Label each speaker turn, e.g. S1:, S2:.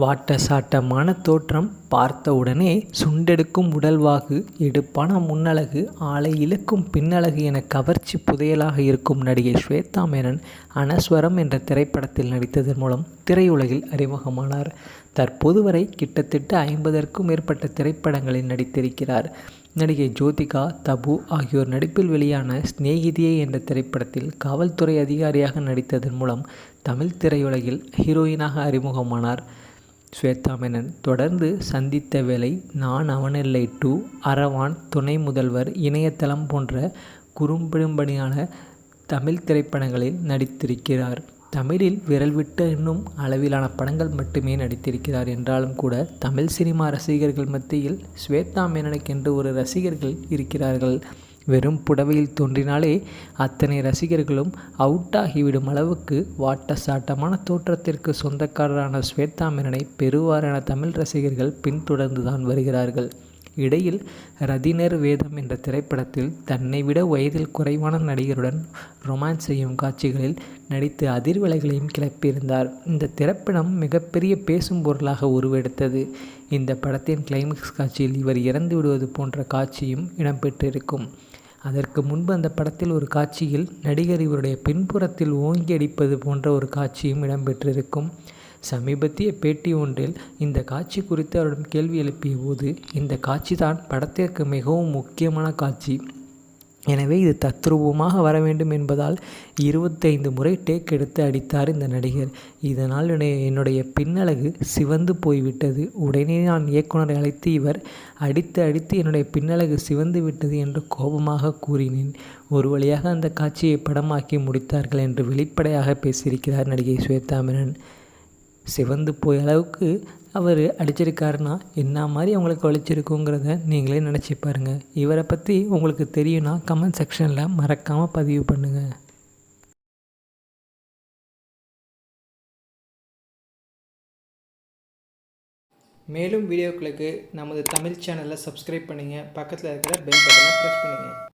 S1: வாட்டசாட்டமான தோற்றம் பார்த்தவுடனே சுண்டெடுக்கும் உடல்வாகு எடுப்பான முன்னழகு ஆளை இழுக்கும் பின்னழகு என கவர்ச்சி புதையலாக இருக்கும் நடிகை ஸ்வேதா மேனன் அனஸ்வரம் என்ற திரைப்படத்தில் நடித்ததன் மூலம் திரையுலகில் அறிமுகமானார். தற்போது வரை கிட்டத்தட்ட ஐம்பதற்கும் மேற்பட்ட திரைப்படங்களில் நடித்திருக்கிறார். நடிகை ஜோதிகா தபு ஆகியோர் நடிப்பில் வெளியான ஸ்நேகிதியே என்ற திரைப்படத்தில் காவல்துறை அதிகாரியாக நடித்ததன் மூலம் தமிழ் திரையுலகில் ஹீரோயினாக அறிமுகமானார். ஸ்வேதா மேனன் தொடர்ந்து சந்தித்த வேலை நான் அவனில்லை டூ அரவான் துணை முதல்வர் இணையதளம் போன்ற குறும்பெரும்படியான தமிழ் திரைப்படங்களில் நடித்திருக்கிறார். தமிழில் விரல் விட்ட இன்னும் அளவிலான படங்கள் மட்டுமே நடித்திருக்கிறார் என்றாலும் கூட தமிழ் சினிமா ரசிகர்கள் மத்தியில் ஸ்வேதா மேனனுக்கென்று ஒரு ரசிகர்கள் இருக்கிறார்கள். வெறும் புடவையில் தோன்றினாலே அத்தனை ரசிகர்களும் அவுட் ஆகிவிடும் அளவுக்கு வாட்ட சாட்டமான தோற்றத்திற்கு சொந்தக்காரரான ஸ்வேதா மேனனை பெருவாரான தமிழ் ரசிகர்கள் பின்தொடர்ந்துதான் வருகிறார்கள். இடையில் ரதினர் வேதம் என்ற திரைப்படத்தில் தன்னை விட வயதில் குறைவான நடிகருடன் ரொமான்ஸ் செய்யும் காட்சிகளில் நடித்து அதிர்வலைகளையும் கிளப்பியிருந்தார். இந்த திரைப்படம் மிகப்பெரிய பேசும் பொருளாக உருவெடுத்தது. இந்த படத்தின் கிளைமேக்ஸ் காட்சியில் இவர் இறந்து விடுவது போன்ற காட்சியும் இடம்பெற்றிருக்கும் அதற்கு முன்பு அந்த படத்தில் ஒரு காட்சியில் நடிகர் இவருடைய பின்புறத்தில் ஓங்கி அடிப்பது போன்ற ஒரு காட்சியும் இடம்பெற்றிருக்கும். சமீபத்திய பேட்டி ஒன்றில் இந்த காட்சி குறித்து அவரிடம் கேள்வி எழுப்பிய போது இந்த காட்சி தான் படத்திற்கு மிகவும் முக்கியமான காட்சி. எனவே இது தத்ரூபமாக வர வேண்டும் என்பதால் இருபத்தைந்து முறை டேக் எடுத்து அடித்தார் இந்த நடிகர். இதனால் என்னுடைய பின்னழகு சிவந்து போய்விட்டது. உடனே நான் இயக்குனரை அழைத்து இவர் அடித்து அடித்து என்னுடைய பின்னழகு சிவந்து விட்டது என்று கோபமாக கூறினேன். ஒரு வழியாக அந்த காட்சியை படமாக்கி முடித்தார்கள் என்று வெளிப்படையாக பேசியிருக்கிறார் நடிகை ஸ்வேதா மேனன் சிவந்து போய் அளவுக்கு அவர் அடிச்சிருக்காருன்னா என்ன மாதிரி அவங்களுக்கு வலிச்சிருக்குங்கிறத நீங்களே நினச்சி பாருங்கள் இவரை பற்றி உங்களுக்கு தெரியும்னா கமெண்ட் செக்ஷனில் மறக்காமல் பதிவு பண்ணுங்கள் மேலும் வீடியோக்களுக்கு நமது தமிழ் சேனலை சப்ஸ்கிரைப் பண்ணுங்கள் பக்கத்தில் இருக்கிற பெல் பட்டனை ப்ரெஸ் பண்ணுங்கள்